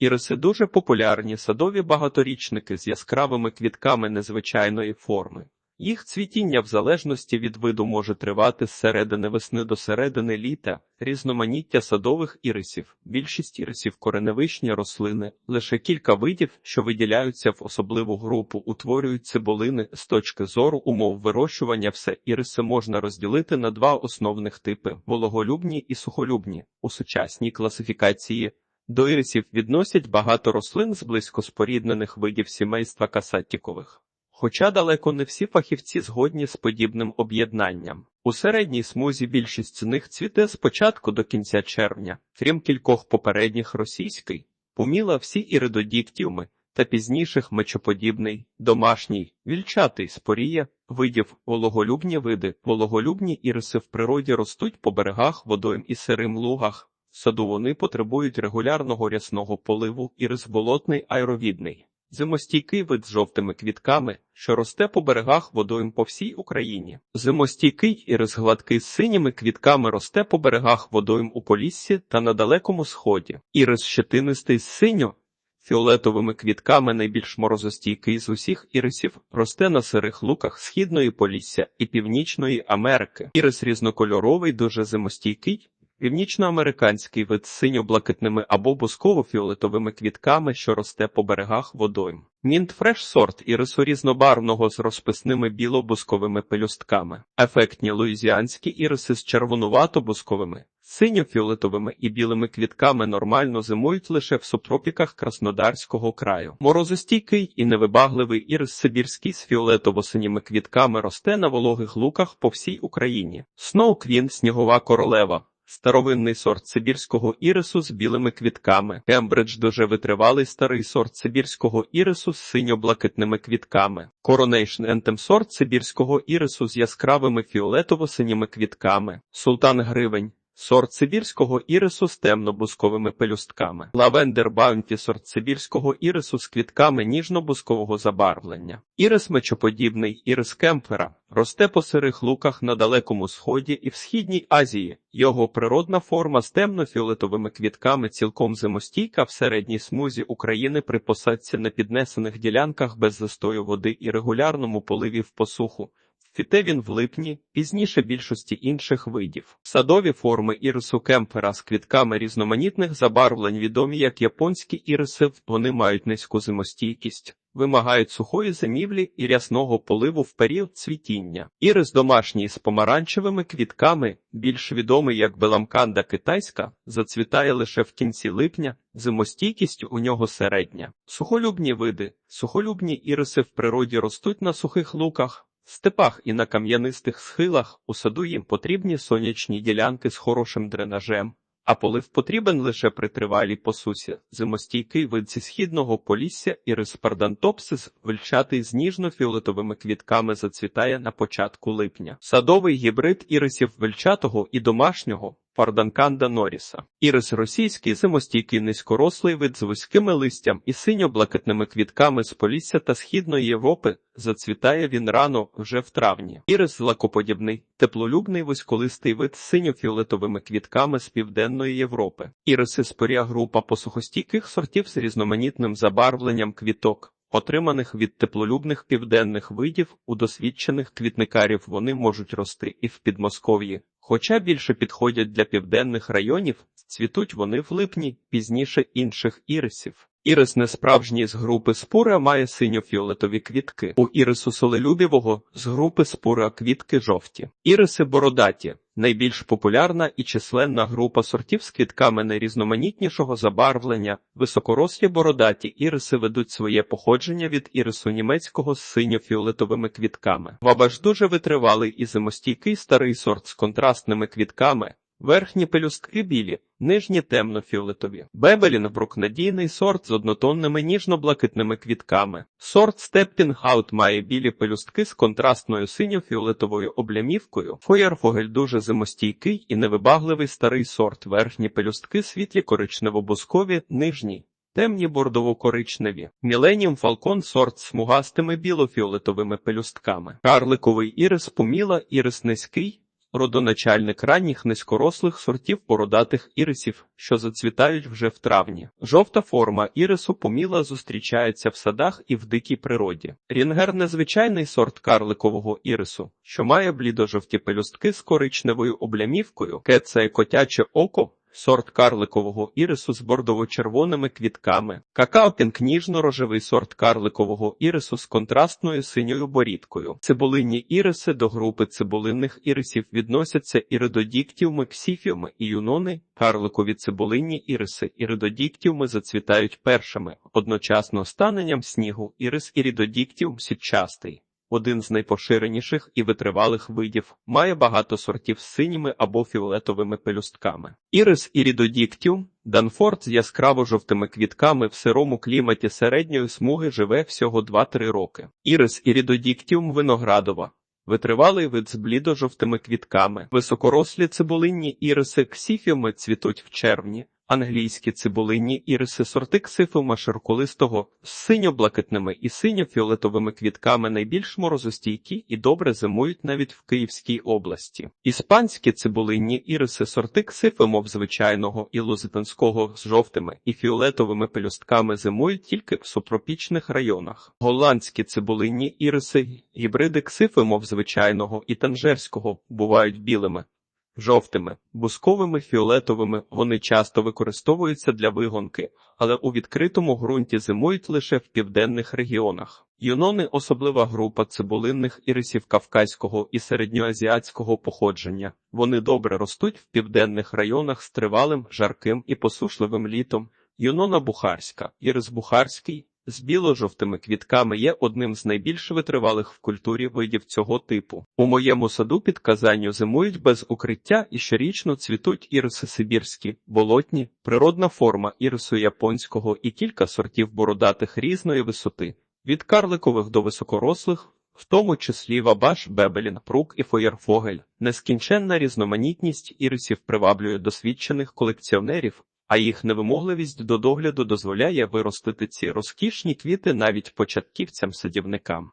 Іриси дуже популярні садові багаторічники з яскравими квітками незвичайної форми. Їх цвітіння в залежності від виду може тривати з середини весни до середини літа, різноманіття садових ірисів. Більшість ірисів кореневищні рослини, лише кілька видів, що виділяються в особливу групу, утворюють цибулини. З точки зору умов вирощування все іриси можна розділити на два основних типи: вологолюбні і сухолюбні. У сучасній класифікації до ірисів відносять багато рослин з близько споріднених видів сімейства касаттікових. Хоча далеко не всі фахівці згодні з подібним об'єднанням. У середній смузі більшість з них цвіте з початку до кінця червня, крім кількох попередніх російський, поміла всі іридодіктіуми та пізніших мечоподібний, домашній, вільчатий спорія, видів вологолюбні види. Вологолюбні іриси в природі ростуть по берегах водойм і сирим лугах. Вони потребують регулярного рясного поливу, ірис болотний аеровідний. Зимостійкий вид з жовтими квітками, що росте по берегах водойм по всій Україні. Зимостійкий ірис гладкий з синіми квітками росте по берегах водойм у Поліссі та на Далекому Сході. Ірис щетинистий з синьо. Фіолетовими квітками найбільш морозостійкий з усіх ірисів росте на сирих луках східної Полісся і Північної Америки. Ірис різнокольоровий, дуже зимостійкий, Північноамериканський вид з синьо-блакитними або бусково-фіолетовими квітками, що росте по берегах водойм. Мінтфреш сорт ірису різнобарвного з розписними біло-бусковими пелюстками. Ефектні луїзіанські іриси з червонувато-бусковими, синьо-фіолетовими і білими квітками нормально зимують лише в субтропіках Краснодарського краю. Морозостійкий і невибагливий ірис сибірський з фіолетово-синіми квітками росте на вологих луках по всій Україні. Сноуквін снігова королева. Старовинний сорт сибірського ірису з білими квітками. Кембридж дуже витривалий старий сорт сибірського ірису з синьо-блакитними квітками. Coronation Anthem сорт сибірського ірису з яскравими фіолетово-синіми квітками. Султан Гривень. Сорт сибірського ірису з темно-бусковими пелюстками. Лавендер Баунті сорт сибірського ірису з квітками ніжно-бускового забарвлення. Ірис мечоподібний ірис кемфера росте по сирих луках на Далекому Сході і в Східній Азії. Його природна форма з темно-фіолетовими квітками цілком зимостійка в середній смузі України при посадці на піднесених ділянках без застою води і регулярному поливі в посуху. Цвіте він в липні, пізніше більшості інших видів. Садові форми ірису кемпера з квітками різноманітних забарвлень відомі як японські іриси, вони мають низьку зимостійкість, вимагають сухої зимівлі і рясного поливу в період цвітіння. Ірис домашній з помаранчевими квітками, більш відомий як беламканда китайська, зацвітає лише в кінці липня, зимостійкість у нього середня. Сухолюбні види. Сухолюбні іриси в природі ростуть на сухих луках. Степах і на кам'янистих схилах у саду їм потрібні сонячні ділянки з хорошим дренажем, а полив потрібен лише при тривалій посусі. Зимостійкий вид зі східного полісся і респардантопсис, вельчатий з ніжно-фіолетовими квітками зацвітає на початку липня. Садовий гібрид ірисів вельчатого і домашнього. Парданканда Норіса. Ірис російський зимостійкий низькорослий вид з вузькими листям і синьо-блакитними квітками з Полісся та Східної Європи. Зацвітає він рано вже в травні. Ірис лакоподібний, теплолюбний вузьколистий вид з синьо-фіолетовими квітками з Південної Європи. Іриси споря група посухостійких сортів з різноманітним забарвленням квіток. Отриманих від теплолюбних південних видів у досвідчених квітникарів вони можуть рости і в Підмосков'ї, хоча більше підходять для південних районів, цвітуть вони в липні, пізніше інших ірисів. Ірис несправжній з групи спура має синьо-фіолетові квітки. У ірису солелюбівого з групи спура квітки жовті. Іриси бородаті найбільш популярна і численна група сортів з квітками найрізноманітнішого забарвлення. Високорослі бородаті іриси ведуть своє походження від ірису німецького з синьо-фіолетовими квітками. Вабаш дуже витривалий і зимостійкий старий сорт з контрастними квітками. Верхні пелюстки білі, нижні темно-фіолетові. Бебелінбрук – надійний сорт з однотонними ніжно-блакитними квітками. Сорт Степпінгаут має білі пелюстки з контрастною синьо-фіолетовою облямівкою. Фоєрфогель дуже зимостійкий і невибагливий старий сорт. Верхні пелюстки світлі коричнево-бускові, нижні. Темні бордово-коричневі. Міленіум фалкон сорт з смугастими біло-фіолетовими пелюстками. Карликовий ірис поміла, ірис низький, родоначальник ранніх низькорослих сортів бородатих ірисів, що зацвітають вже в травні. Жовта форма ірису поміла зустрічається в садах і в дикій природі. Рінгер незвичайний сорт карликового ірису, що має блідо-жовті пелюстки з коричневою облямівкою, кеце котяче око. Сорт карликового ірису з бордово-червоними квітками. Какао ніжно-рожевий сорт карликового ірису з контрастною синьою борідкою. Цибулинні іриси до групи цибулинних ірисів відносяться іридодіктівми, ксіфіуми і юнони. Карликові цибулинні іриси іридодіктівми зацвітають першими. Одночасно з таненням снігу ірис іридодіктівм сітчастий. Один з найпоширеніших і витривалих видів, має багато сортів з синіми або фіолетовими пелюстками. Ірис ірідодіктіум Данфорд з яскраво жовтими квітками в сирому кліматі середньої смуги живе всього 2-3 роки. Ірис ірідодіктіум виноградова. Витривалий вид з блідо-жовтими квітками. Високорослі цибулинні іриси ксіфіуми цвітуть в червні. Англійські цибулинні іриси сорти ксифиума широколистого з синьо-блакитними і синьо-фіолетовими квітками найбільш морозостійкі і добре зимують навіть в Київській області. Іспанські цибулинні іриси сорти ксифимов звичайного і лузитанського з жовтими і фіолетовими пелюстками зимують тільки в субтропічних районах. Голландські цибулинні іриси гібриди ксифимов звичайного і танжерського бувають білими. Жовтими, бусковими, фіолетовими вони часто використовуються для вигонки, але у відкритому ґрунті зимують лише в південних регіонах. Юнони – особлива група цибулинних ірисів кавказького і середньоазіатського походження. Вони добре ростуть в південних районах з тривалим, жарким і посушливим літом. Юнона бухарська, ірис бухарський, з біло-жовтими квітками є одним з найбільш витривалих в культурі видів цього типу. У моєму саду під Казанню зимують без укриття і щорічно цвітуть іриси сибірські, болотні, природна форма ірису японського і кілька сортів бородатих різної висоти, від карликових до високорослих. В тому числі Вабаш, Бебелін, Прук і Фоєрфогель. Нескінченна різноманітність ірисів приваблює досвідчених колекціонерів, а їх невимогливість до догляду дозволяє виростити ці розкішні квіти навіть початківцям-садівникам.